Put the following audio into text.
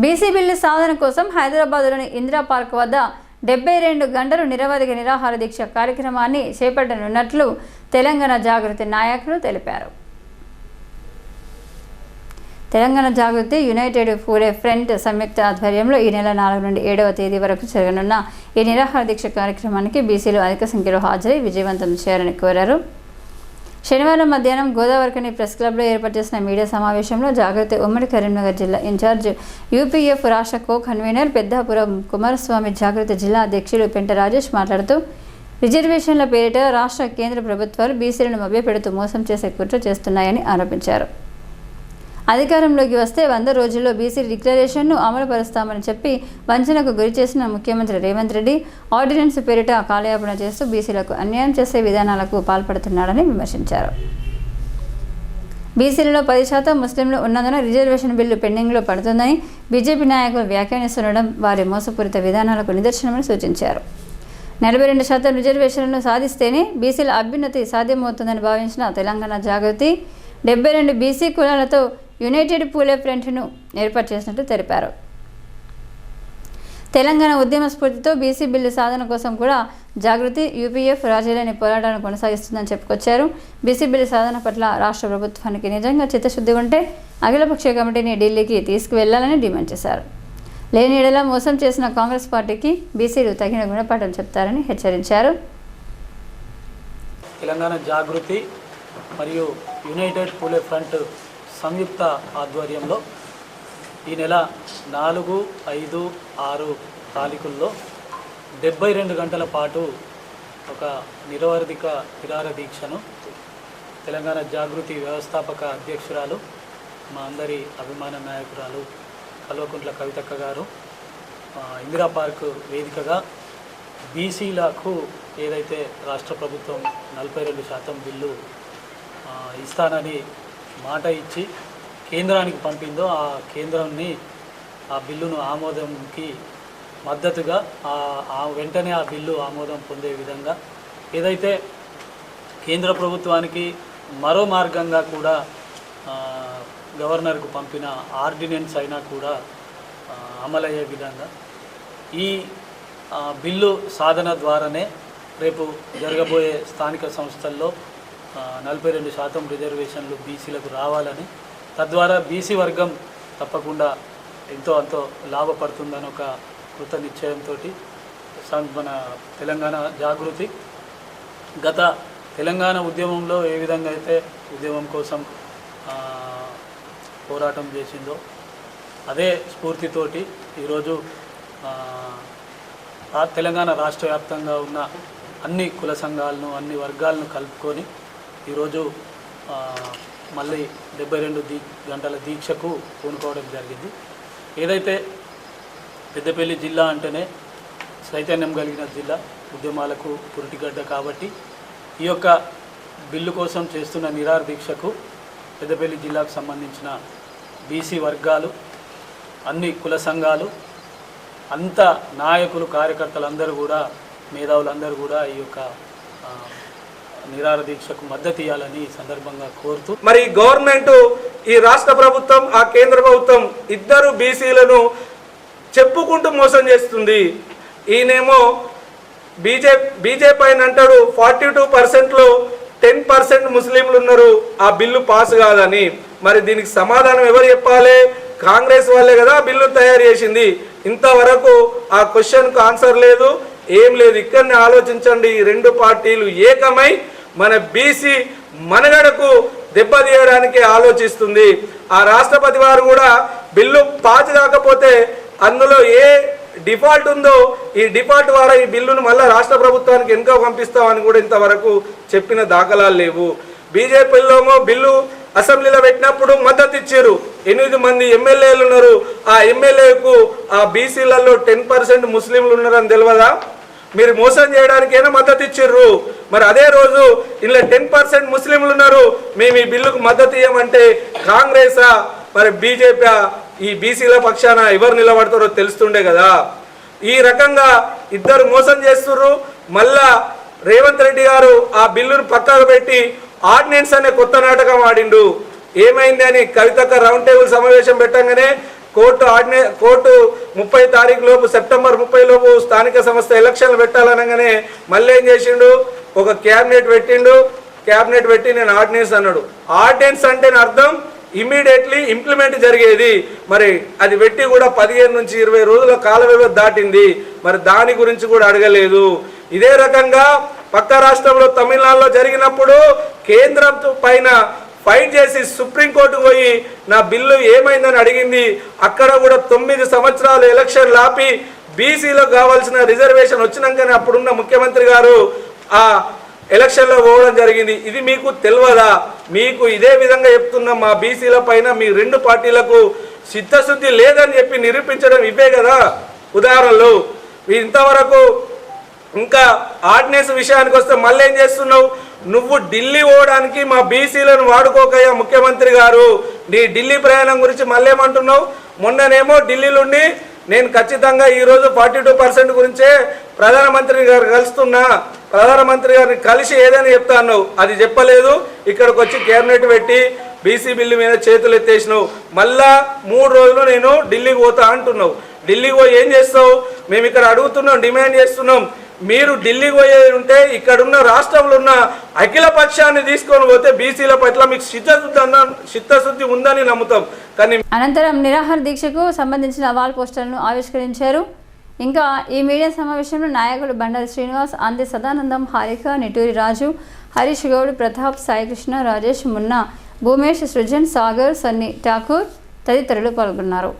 BC bill సాధన కోసం హైదరాబాద్లోని Indira park వద్ద డెబ్బై రెండు గంటలు నిరవధిక నిరాహార దీక్ష కార్యక్రమాన్ని చేపట్టనున్నట్లు తెలంగాణ జాగృతి నాయకులు తెలిపారు. తెలంగాణ జాగృతి యునైటెడ్ పూరే ఫ్రంట్ సంయుక్త ఆధ్వర్యంలో ఈ నెల నాలుగు నుండి ఏడవ తేదీ వరకు జరగనున్న ఈ నిరాహార దీక్ష కార్యక్రమానికి బీసీలు అధిక సంఖ్యలో హాజరై విజయవంతం చేయాలని కోరారు. శనివారం మధ్యాహ్నం గోదావరికని ప్రెస్ క్లబ్లో ఏర్పాటు చేసిన మీడియా సమావేశంలో జాగ్రత్త ఉమ్మడి కరీంనగర్ జిల్లా ఇన్ఛార్జ్ యూపీఎఫ్ రాష్ట్ర కో కన్వీనర్ పెద్దాపురం కుమారస్వామి జాగ్రత్త జిల్లా అధ్యక్షుడు పెంట రాజేష్ మాట్లాడుతూ రిజర్వేషన్ల పేరిట రాష్ట్ర కేంద్ర ప్రభుత్వాలు బీసీలను మభ్యపెడుతూ మోసం చేసే కుట్ర చేస్తున్నాయని ఆరోపించారు. అధికారంలోకి వస్తే వంద రోజుల్లో బీసీ డిక్లరేషన్ను అమలు పరుస్తామని చెప్పి వంచనకు గురి చేసిన ముఖ్యమంత్రి రేవంత్ రెడ్డి ఆర్డినెన్స్ పేరిట కాలయాపన చేస్తూ బీసీలకు అన్యాయం చేసే విధానాలకు పాల్పడుతున్నాడని విమర్శించారు. బీసీలలో పది శాతం ముస్లింలు ఉన్నందున రిజర్వేషన్ బిల్లు పెండింగ్లో పడుతుందని బీజేపీ నాయకులు వ్యాఖ్యానిస్తుండడం వారి మోసపూరిత విధానాలకు నిదర్శనమని సూచించారు. నలభై రెండు శాతం రిజర్వేషన్లను సాధిస్తేనే బీసీల అభ్యున్నతి సాధ్యమవుతుందని భావించిన తెలంగాణ జాగృతి డెబ్బై రెండు బీసీ కులాలతో యునైటెడ్ పూలే ఫ్రంట్ను ఏర్పాటు చేసినట్టు తెలిపారు. తెలంగాణ ఉద్యమ స్ఫూర్తితో బీసీ బిల్లు సాధన కోసం కూడా జాగృతి యూపీఎఫ్ రాజీలేని పోరాటాన్ని కొనసాగిస్తుందని చెప్పుకొచ్చారు. బీసీ బిల్లు సాధన పట్ల రాష్ట్ర ప్రభుత్వానికి నిజంగా చిత్తశుద్ధి ఉంటే అఖిలపక్ష కమిటీని ఢిల్లీకి తీసుకువెళ్ళాలని డిమాండ్ చేశారు. లేని ఎడలా మోసం చేసిన కాంగ్రెస్ పార్టీకి బీసీలు తగిన గుణపాఠం చెప్తారని హెచ్చరించారు. తెలంగాణ జాగృతి మరియు యునైటెడ్ పూలే ఫ్రంట్ సంయుక్త ఆధ్వర్యంలో ఈ నెల నాలుగు ఐదు ఆరు తారీఖుల్లో డెబ్బై రెండు గంటల పాటు ఒక నిరవధిక నిరార దీక్షను తెలంగాణ జాగృతి వ్యవస్థాపక అధ్యక్షురాలు మా అందరి అభిమాన నాయకురాలు కల్వకుంట్ల కవితక్క గారు ఇందిరా పార్క్ వేదికగా బీసీలకు ఏదైతే రాష్ట్ర ప్రభుత్వం నలభై రెండు శాతం బిల్లు ఇస్తానని మాట ఇచ్చి కేంద్రానికి పంపిందో ఆ కేంద్రాన్ని ఆ బిల్లును ఆమోదంకి మద్దతుగా ఆ వెంటనే ఆ బిల్లు ఆమోదం పొందే విధంగా ఏదైతే కేంద్ర ప్రభుత్వానికి మరో మార్గంగా కూడా గవర్నర్కు పంపిన ఆర్డినెన్స్ అయినా కూడా అమలయ్యే విధంగా ఈ బిల్లు సాధన ద్వారానే రేపు జరగబోయే స్థానిక సంస్థల్లో నలభై రెండు శాతం రిజర్వేషన్లు బీసీలకు రావాలని తద్వారా బీసీ వర్గం తప్పకుండా ఎంతో అంతో లాభపడుతుందని ఒక కృత నిశ్చయంతో మన తెలంగాణ జాగృతి. గత తెలంగాణ ఉద్యమంలో ఏ విధంగా అయితే ఉద్యమం కోసం పోరాటం చేసిందో అదే స్ఫూర్తితోటి ఈరోజు ఆ, తెలంగాణ రాష్ట్ర వ్యాప్తంగా ఉన్న అన్ని కుల సంఘాలను అన్ని వర్గాలను కలుపుకొని ఈరోజు మళ్ళీ డెబ్బై రెండు దీ గంటల దీక్షకు పూనుకోవడం జరిగింది. ఏదైతే పెద్దపల్లి జిల్లా అంటేనే చైతన్యం కలిగిన జిల్లా ఉద్యమాలకు పురిటిగడ్డ కాబట్టి ఈ యొక్క బిల్లు కోసం చేస్తున్న నిరార దీక్షకు పెద్దపల్లి జిల్లాకు సంబంధించిన బీసీ వర్గాలు అన్ని కుల సంఘాలు అంత నాయకులు కార్యకర్తలందరూ కూడా మేధావులందరూ కూడా ఈ యొక్క నిరార దీక్షకు మద్దతు ఇవ్వాలని సందర్భంగా కోరుతూ మరి గవర్నమెంట్ ఈ రాష్ట్ర ప్రభుత్వం ఆ కేంద్ర ప్రభుత్వం ఇద్దరు బీసీలను చెప్పుకుంటూ మోసం చేస్తుంది. ఈయనేమో బీజే బీజేపీ ఆయన అంటాడు ఫార్టీ టూ పర్సెంట్లో టెన్ పర్సెంట్ ముస్లింలు ఉన్నారు ఆ బిల్లు పాస్ కాదని. మరి దీనికి సమాధానం ఎవరు చెప్పాలి? కాంగ్రెస్ వాళ్ళే కదా బిల్లు తయారు చేసింది. ఇంతవరకు ఆ క్వశ్చన్కు ఆన్సర్ లేదు ఏం లేదు. ఇక్కడనే ఆలోచించండి ఈ రెండు పార్టీలు ఏకమై మన బీసీ మనగడకు దెబ్బతీయడానికి ఆలోచిస్తుంది. ఆ రాష్ట్రపతి వారు కూడా బిల్లు పాస్ కాకపోతే అందులో ఏ డిఫాల్ట్ ఉందో ఈ డిఫాల్ట్ ద్వారా ఈ బిల్లును మళ్ళీ రాష్ట్ర ప్రభుత్వానికి వెనుక పంపిస్తామని కూడా ఇంతవరకు చెప్పిన దాఖలాలు లేవు. బీజేపీలోమో బిల్లు అసెంబ్లీలో పెట్టినప్పుడు మద్దతు ఇచ్చారు. ఎనిమిది మంది ఎమ్మెల్యేలు ఉన్నారు. ఆ ఎమ్మెల్యేకు ఆ బీసీలలో టెన్ పర్సెంట్ ముస్లింలు ఉన్నారని తెలియదా మీరు మోసం చేయడానికైనా మద్దతు ఇచ్చిర్రు మరి అదే రోజు ఇలా టెన్ పర్సెంట్ ముస్లింలు ఉన్నారు. మేము ఈ బిల్లుకు మద్దతు ఇవ్వమంటే కాంగ్రెసా మరి బీజేపీ ఈ బీసీల పక్షాన ఎవరు నిలబడతారో తెలుస్తుండే కదా. ఈ రకంగా ఇద్దరు మోసం చేస్తుర్రు. మళ్ళా రేవంత్ రెడ్డి గారు ఆ బిల్లును పక్కకు పెట్టి ఆర్డినెన్స్ అనే కొత్త నాటకం ఆడిండు. ఏమైంది అని కవితక్క రౌండ్ టేబుల్ సమావేశం పెట్టంగానే కోర్టు ఆర్డినే కోర్టు ముప్పై తారీఖు లోపు సెప్టెంబర్ ముప్పై లోపు స్థానిక సంస్థ ఎలక్షన్లు పెట్టాలనగానే మళ్ళీ ఏం చేసిండు? ఒక క్యాబినెట్ పెట్టిండు. క్యాబినెట్ పెట్టి నేను ఆర్డినెన్స్ అన్నాడు. ఆర్డినెన్స్ అంటే అర్థం ఇమీడియట్లీ ఇంప్లిమెంట్ జరిగేది. మరి అది పెట్టి కూడా పదిహేను నుంచి ఇరవై రోజుల కాల వ్యవధి దాటింది. మరి దాని గురించి కూడా అడగలేదు. ఇదే రకంగా పక్క రాష్ట్రంలో తమిళనాడులో జరిగినప్పుడు కేంద్రం పైన ఫైట్ చేసి సుప్రీంకోర్టుకు పోయి నా బిల్లు ఏమైందని అడిగింది. అక్కడ కూడా తొమ్మిది సంవత్సరాలు ఎలక్షన్లు ఆపి బీసీలకు కావాల్సిన రిజర్వేషన్ వచ్చినాకనే అప్పుడున్న ముఖ్యమంత్రి గారు ఆ ఎలక్షన్లో పోవడం జరిగింది. ఇది మీకు తెలియదా మీకు ఇదే విధంగా చెప్తున్న మా బీసీల పైన మీ రెండు పార్టీలకు చిత్తశుద్ధి లేదని చెప్పి నిరూపించడం ఇవే కదా ఉదాహరణలు. ఇంతవరకు ఇంకా ఆర్డినెన్స్ విషయానికి వస్తే మళ్ళీ ఏం చేస్తున్నావు? నువ్వు ఢిల్లీ పోవడానికి మా బీసీలను వాడుకోకయ్యా ముఖ్యమంత్రి గారు. నీ ఢిల్లీ ప్రయాణం గురించి మళ్ళేమంటున్నావు? మొన్ననేమో ఢిల్లీలోండి నేను ఖచ్చితంగా ఈరోజు ఫార్టీ టూ పర్సెంట్ గురించే ప్రధానమంత్రి గారు కలుస్తున్నా. ప్రధానమంత్రి గారిని కలిసి ఏదైనా చెప్తా అన్నావు. అది చెప్పలేదు. ఇక్కడికి వచ్చి కేబినెట్ పెట్టి బీసీ బిల్లు మీద చేతులు ఎత్తేసినావు. మళ్ళా మూడు రోజులు నేను ఢిల్లీకి పోతా అంటున్నావు. ఢిల్లీకి పోయి ఏం చేస్తావు? మేము ఇక్కడ అడుగుతున్నాం డిమాండ్ చేస్తున్నాం. మీరు ఢిల్లీకి పోయే ఉంటే ఇక్కడున్న రాష్ట్రంలో ఉన్న అఖిల పక్షాన్ని తీసుకొని పోతే బీసీల పట్ల మీకు చిత్తశుద్ధి చిత్తశుద్ధి ఉందని నమ్ముతాం. కానీ అనంతరం నిరాహార దీక్షకు సంబంధించిన వాల్ పోస్టర్లను ఆవిష్కరించారు. ఇంకా ఈ మీడియా సమావేశంలో నాయకులు బండారు శ్రీనివాస్ అంది సదానందం హారిక నిటూరి రాజు హరీష్ గౌడ్ ప్రతాప్ సాయికృష్ణ రాజేష్ మున్నా భూమేష్ సృజన్ సాగర్ సన్ని ఠాకూర్ తదితరులు పాల్గొన్నారు.